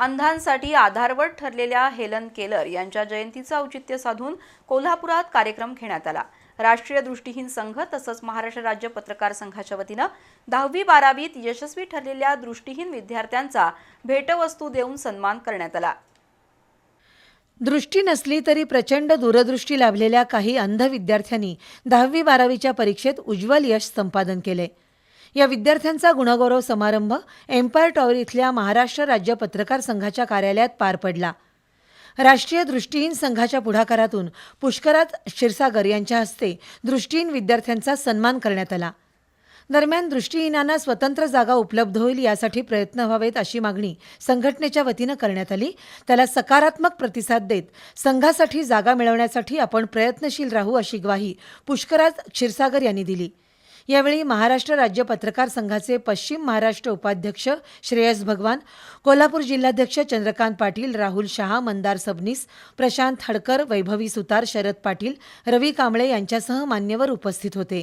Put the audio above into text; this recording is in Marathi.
अंधांसाठी आधारवड ठरलेल्या हेलन केलर यांच्या जयंतीचं औचित्य साधून कोल्हापुरात कार्यक्रम घेण्यात आला. राष्ट्रीय दृष्टीहीन संघ तसंच महाराष्ट्र राज्य पत्रकार संघाच्या वतीनं दहावी बारावीत यशस्वी ठरलेल्या दृष्टीहीन विद्यार्थ्यांचा भेटवस्तू देऊन सन्मान करण्यात आला. दृष्टी नसली तरी प्रचंड दूरदृष्टी लाभलेल्या काही अंध विद्यार्थ्यांनी दहावी बारावीच्या परीक्षेत उज्ज्वल यश संपादन केले. या विद्यार्थ्यांचा गुणगौरव समारंभ एम्पायर टॉवर इथल्या महाराष्ट्र राज्य पत्रकार संघाच्या कार्यालयात पार पडला. राष्ट्रीय दृष्टीहीन संघाच्या पुढाकारातून पुष्करात क्षीरसागर यांच्या हस्ते दृष्टीहीन विद्यार्थ्यांचा सन्मान करण्यात आला. दरम्यान दृष्टीहीनांना स्वतंत्र जागा उपलब्ध होईल यासाठी प्रयत्न व्हावेत अशी मागणी संघटनेच्या वतीनं करण्यात आली. त्याला सकारात्मक प्रतिसाद देत संघासाठी जागा मिळवण्यासाठी आपण प्रयत्नशील राहू अशी ग्वाही पुष्कराज क्षीरसागर यांनी दिली. यावेळी महाराष्ट्र राज्य पत्रकार संघाचे पश्चिम महाराष्ट्र उपाध्यक्ष श्रेयस भगवान कोल्हापूर जिल्हाध्यक्ष चंद्रकांत पाटील राहुल शहा मंदार सबनीस प्रशांत हडकर वैभवी सुतार शरद पाटील रवी कांबळे यांच्यासह मान्यवर उपस्थित होते.